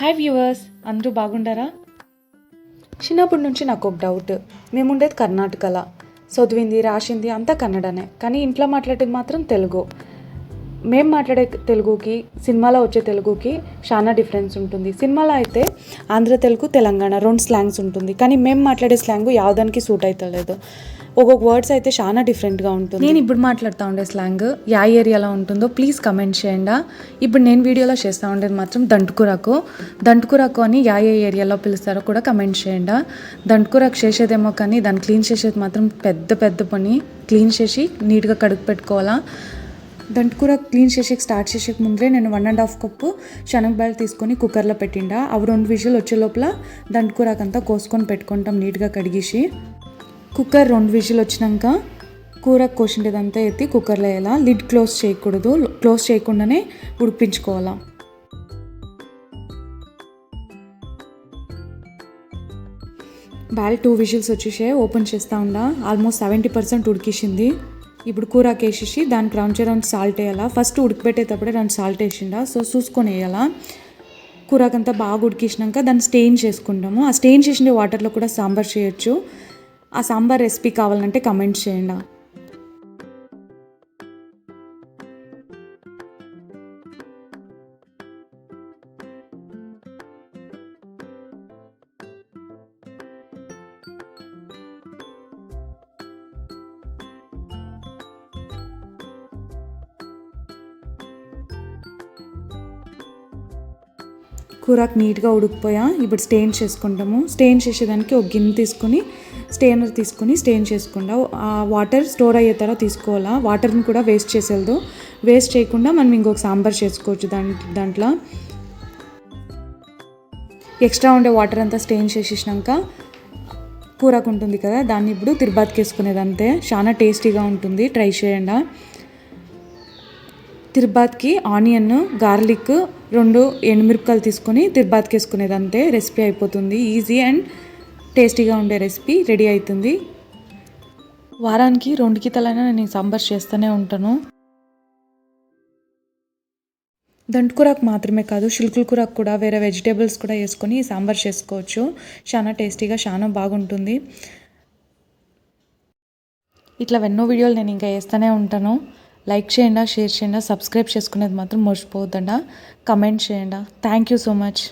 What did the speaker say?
Hi viewers అందరూ బాగుండారా? చిన్నప్పటి నుంచి నాకు ఒక డౌట్ మేము ఉండేది కర్ణాటకలో. చదివింది రాసింది అంతా కన్నడనే. కానీ ఇంట్లో మాట్లాడేది మాత్రం తెలుగు. మేము మాట్లాడే తెలుగుకి సినిమాలో వచ్చే తెలుగుకి చాలా డిఫరెన్స్ ఉంటుంది. సినిమాలో అయితే ఆంధ్ర తెలుగు తెలంగాణ రెండు స్లాంగ్స్ ఉంటుంది. కానీ మేము మాట్లాడే స్లాంగ్ యావదానికి సూట్ అవుతలేదు ఒక్కొక్క వర్డ్స్ అయితే చాలా డిఫరెంట్గా ఉంటుంది. నేను ఇప్పుడు మాట్లాడుతూ ఉండే స్లాంగ్ యా ఏరియాలో ఉంటుందో ప్లీజ్ కమెంట్ చేయండి. ఇప్పుడు నేను వీడియోలో చేస్తూ ఉండేది మాత్రం దంటుకురాకు. దంటుకురాకు అని యా ఏ ఏరియాలో పిలుస్తారో కూడా కమెంట్ చేయండి. దంటుకురాకు చేసేదేమో కానీ దాన్ని క్లీన్ చేసేది మాత్రం పెద్ద పెద్ద పని. క్లీన్ చేసి నీట్గా కడుగు పెట్టుకోవాలా. దంటుకూర క్లీన్ చేసేకి స్టార్ట్ చేసే ముందే నేను వన్ అండ్ హాఫ్ కప్పు శనగబాయలు తీసుకొని కుక్కర్లో పెట్టిండా. అవి రెండు విజులు వచ్చే లోపల దంటుకూరకంతా కోసుకొని పెట్టుకుంటాం నీట్గా కడిగేసి. కుక్కర్ రెండు విజిల్ వచ్చినాక కూర కోసిండేదంతా ఎత్తి కుక్కర్లో వేయాలా? లిడ్ క్లోజ్ చేయకూడదు. క్లోజ్ చేయకుండానే ఉడిపించుకోవాలా బ్యాల్ టూ విజిల్స్ వచ్చేసే ఓపెన్ చేస్తా ఉండా. ఆల్మోస్ట్ సెవెంటీ పర్సెంట్ ఉడికిసింది. ఇప్పుడు కూరకి వేసేసి దానికి రౌండ్ రౌండ్ సాల్ట్ వేయాలా. ఫస్ట్ ఉడికిపెట్టేటప్పుడే రెండు సాల్ట్ వేసిండా. సో చూసుకొని వేయాలా. కూరకంతా బాగా ఉడికిసినాక దాన్ని స్టెయిన్ చేసుకుంటాము. ఆ స్టెయిన్ చేసిన వాటర్లో కూడా సాంబార్ చేయొచ్చు. ఆ సాంబార్ రెసిపీ కావాలంటే కమెంట్ చేయండి. కూరకు నీట్గా ఉడికిపోయా. ఇప్పుడు స్టెయిన్ చేసుకుంటాము. స్టెయిన్ చేసేదానికి ఒక గిన్నె తీసుకొని స్టెయినర్ తీసుకొని స్టెయిన్ చేసుకుంటా. ఆ వాటర్ స్టోర్ అయ్యే తర్వాత తీసుకోవాలా. వాటర్ని కూడా వేస్ట్ చేసేది వేస్ట్ చేయకుండా మనం ఇంకొక సాంబార్ చేసుకోవచ్చు దాంట్ దాంట్లో. ఎక్స్ట్రా ఉండే వాటర్ అంతా స్టెయిన్ చేసేసినాక కూరకు ఉంటుంది కదా దాన్ని ఇప్పుడు తిరుబాత్కి వేసుకునేది అంతే చాలా టేస్టీగా ఉంటుంది. ట్రై చేయండి. తిరుబాత్కి ఆనియన్ గార్లిక్ రెండు ఎండుమిరపకాయలు తీసుకొని తిరుబాత్కి వేసుకునేది అంతే రెసిపీ అయిపోతుంది. ఈజీ అండ్ టేస్టీగా ఉండే రెసిపీ రెడీ అవుతుంది వారానికి రెండు గీతలైనా నేను సాంబార్ చేస్తూనే ఉంటాను. దంటుకూరకు మాత్రమే కాదు షిల్కుల కూరకు కూడా వేరే వెజిటేబుల్స్ కూడా వేసుకొని సాంబార్ చేసుకోవచ్చు. చాలా టేస్టీగా చాలా బాగుంటుంది. ఇట్లా ఎన్నో వీడియోలు నేను ఇంకా వేస్తూనే ఉంటాను. లైక్ చేయండి షేర్ చేయండి సబ్స్క్రైబ్ చేసుకునేది మాత్రం మర్చిపోవద్దండి. కమెంట్ చేయండి. Thank you so much